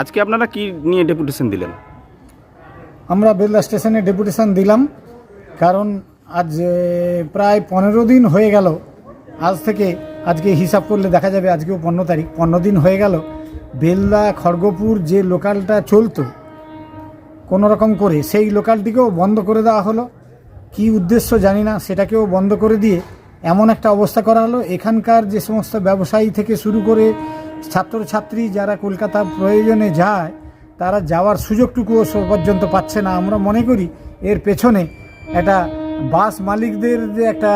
আজকে আপনারা কি নিয়ে ডেপুটেশন দিলেন? আমরা বেলদা স্টেশনে ডেপুটেশন দিলাম, কারণ আজ প্রায় পনেরো দিন হয়ে গেল। আজ থেকে আজকে হিসাব করলে দেখা যাবে আজকেও পনেরো তারিখ, পনেরো দিন হয়ে গেল। বেলদা খড়গপুর যে লোকালটা চলতো, কোনো রকম করে সেই লোকালটিকেও বন্ধ করে দেওয়া হলো। কি উদ্দেশ্য জানি না, সেটাকেও বন্ধ করে দিয়ে এমন একটা অবস্থা করা হলো। এখানকার যে সমস্ত ব্যবসায়ী থেকে শুরু করে ছাত্রছাত্রী যারা কলকাতা প্রয়োজনে যায়, তারা যাওয়ার সুযোগটুকুও পর্যন্ত পাচ্ছে না। আমরা মনে করি এর পেছনে একটা বাস মালিকদের যে একটা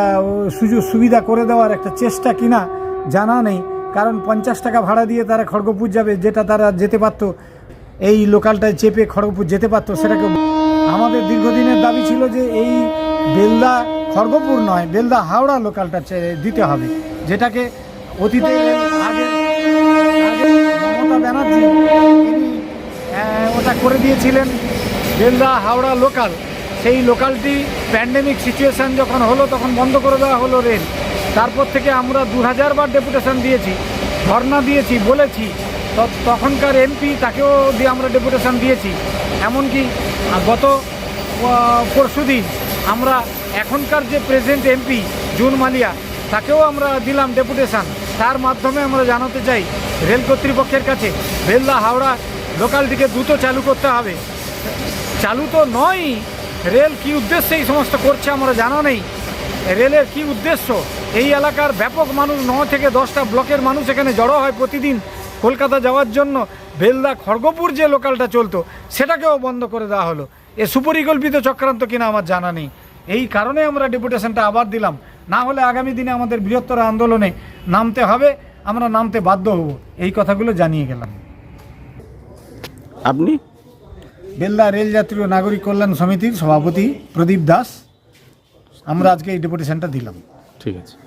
সুযোগ সুবিধা করে দেওয়ার একটা চেষ্টা কিনা জানা নেই। কারণ পঞ্চাশ টাকা ভাড়া দিয়ে তারা খড়গপুর যাবে, যেটা তারা যেতে পারতো, এই লোকালটায় চেপে খড়গপুর যেতে পারতো সেটাকে আমাদের দীর্ঘদিনের দাবি ছিল যে এই বেলদা খড়গপুর নয়, বেলদা হাওড়া লোকালটা দিতে হবে, যেটাকে অতীতে আগে মমতা ব্যানার্জি ওটা করে দিয়েছিলেন বেলদা হাওড়া লোকাল সেই লোকালটি প্যান্ডেমিক সিচুয়েশান যখন হলো, তখন বন্ধ করে দেওয়া হলো রেল তারপর থেকে আমরা দু হাজার বার ডেপুটেশন দিয়েছি, ধর্ণা দিয়েছি, বলেছি। তখনকার এমপি তাকেও দিয়ে আমরা ডেপুটেশন দিয়েছি। এমনকি গত পরশু আমরা এখনকার যে প্রেজেন্ট এমপি জুন মালিয়া, তাকেও আমরা দিলাম ডেপুটেশন তার মাধ্যমে আমরা জানাতে চাই, রেল কর্তৃপক্ষের কাছে বেলদা হাওড়া লোকালটিকে দ্রুত চালু করতে হবে। চালু তো নয়, রেল কি উদ্দেশ্যে এই সমস্ত করছে আমরা জানা নেই। রেলের কি উদ্দেশ্য? এই এলাকার ব্যাপক মানুষ, ন থেকে দশটা ব্লকের মানুষ এখানে জড়ো হয় প্রতিদিন কলকাতা যাওয়ার জন্য। বেলদা খড়গপুর যে লোকালটা চলতো, সেটাকেও বন্ধ করে দেওয়া হলো। এ সুপরিকল্পিত চক্রান্ত কিনা আমার জানা নেই। এই কারণে আমরা ডেপুটেশনটা আবার দিলাম। না হলে আগামী দিনে আমাদের বৃহত্তর আন্দোলনে নামতে হবে আমরা নামতে বাধ্য হব। এই কথাগুলো জানিয়ে গেলাম। আপনি? বেলদা রেলযাত্রী ও নাগরিক কল্যাণ সমিতির সভাপতি প্রদীপ দাস আমরা আজকে এই ডেপুটেশনটা দিলাম। ঠিক আছে।